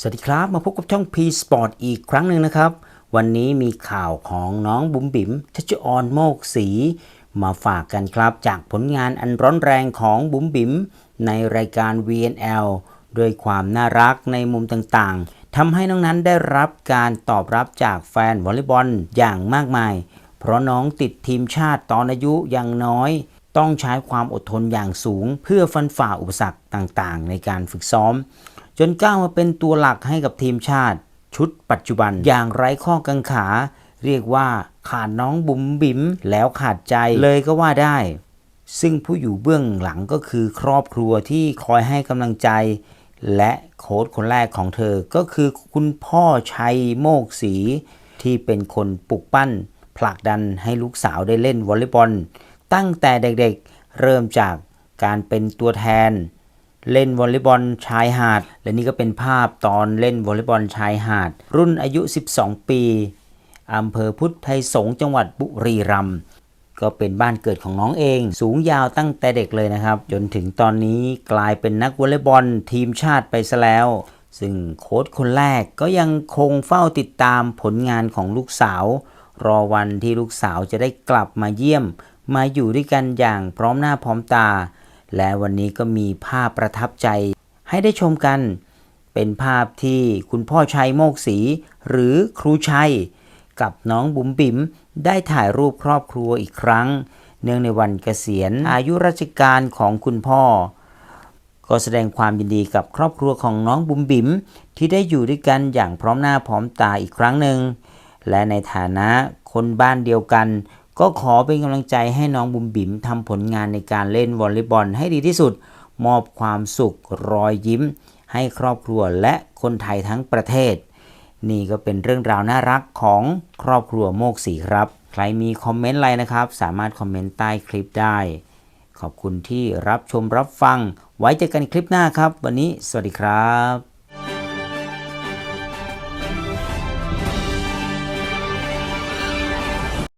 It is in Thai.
สวัสดีครับ มาพบกับช่อง P Sport อีกครั้งหนึ่งนะครับ วันนี้มีข่าวของน้องบุ๋มบิ๋มทัชออนโมกสีมาฝากกันครับ จากผลงานอันร้อนแรงของบุ๋มบิ๋มในรายการ VNL ด้วยความน่ารักในมุมต่างๆทำให้น้องนั้นได้รับการตอบรับจากแฟนวอลเลย์บอลอย่างมากมาย เพราะน้องติดทีมชาติตอนอายุยังน้อย ต้องใช้ความอดทนอย่างสูง เพื่อฟันฝ่าอุปสรรคต่างๆ ในการฝึกซ้อม จนก้าวมาเป็นตัวหลักให้กับทีมชาติ ชุดปัจจุบันอย่างไร้ข้อกังขา เรียกว่าขาดน้องบุ๋มบิ๋มแล้วขาดใจเลยก็ว่าได้ ซึ่งผู้อยู่เบื้องหลังก็คือครอบครัวที่คอยให้กำลังใจ และโค้ชคนแรกของเธอก็คือคุณพ่อชัยโมกศรีที่เป็นคนปลุกปั้น ผลักดันให้ลูกสาวได้เล่นวอลเลย์บอล ตั้งแต่เด็กๆเริ่มจากการเป็นตัวแทน เล่นวอลเลย์บอลชายหาด และนี่ก็เป็นภาพตอนเล่นวอลเลย์บอลชายหาด รุ่นอายุ 12 ปีอำเภอพุทธไทยสงฆ์จังหวัดบุรีรัมย์ก็เป็นบ้านเกิดของน้องเอง สูงยาวตั้งแต่เด็กเลยนะครับ จนถึงตอนนี้กลายเป็นนักวอลเลย์บอลทีมชาติไปซะแล้ว ซึ่งโค้ชคนแรกก็ยังคงเฝ้าติดตามผลงานของลูกสาว รอวันที่ลูกสาวจะได้กลับมาเยี่ยม มาอยู่ด้วยกันอย่างพร้อมหน้าพร้อมตา และวันนี้ก็มีภาพประทับใจให้ได้ชมกัน เป็นภาพที่คุณพ่อชัยโมกศรีหรือครูชัย กับน้องบุ๋มบิ๋มได้ถ่ายรูปครอบครัวอีกครั้ง เนื่องในวันเกษียณอายุราชการของคุณพ่อ ก็แสดงความยินดีกับครอบครัวของน้องบุ๋มบิ๋มที่ได้อยู่ด้วยกันอย่างพร้อมหน้าพร้อมตาอีกครั้งหนึ่งและในฐานะคนบ้านเดียวกัน ก็ขอเป็นกำลังใจให้น้องบุ๋มบิ๋มทำผลงานในการเล่นวอลเลย์บอลให้ดีที่สุด มอบความสุขรอยยิ้ม ให้ครอบครัวและคนไทยทั้งประเทศ นี่ก็เป็นเรื่องราวน่ารักของครอบครัวโมกสีครับ ใครมีคอมเมนต์อะไรนะครับ สามารถคอมเมนต์ใต้คลิปได้ ขอบคุณที่รับชมรับฟัง ไว้เจอกันคลิปหน้าครับ วันนี้สวัสดีครับ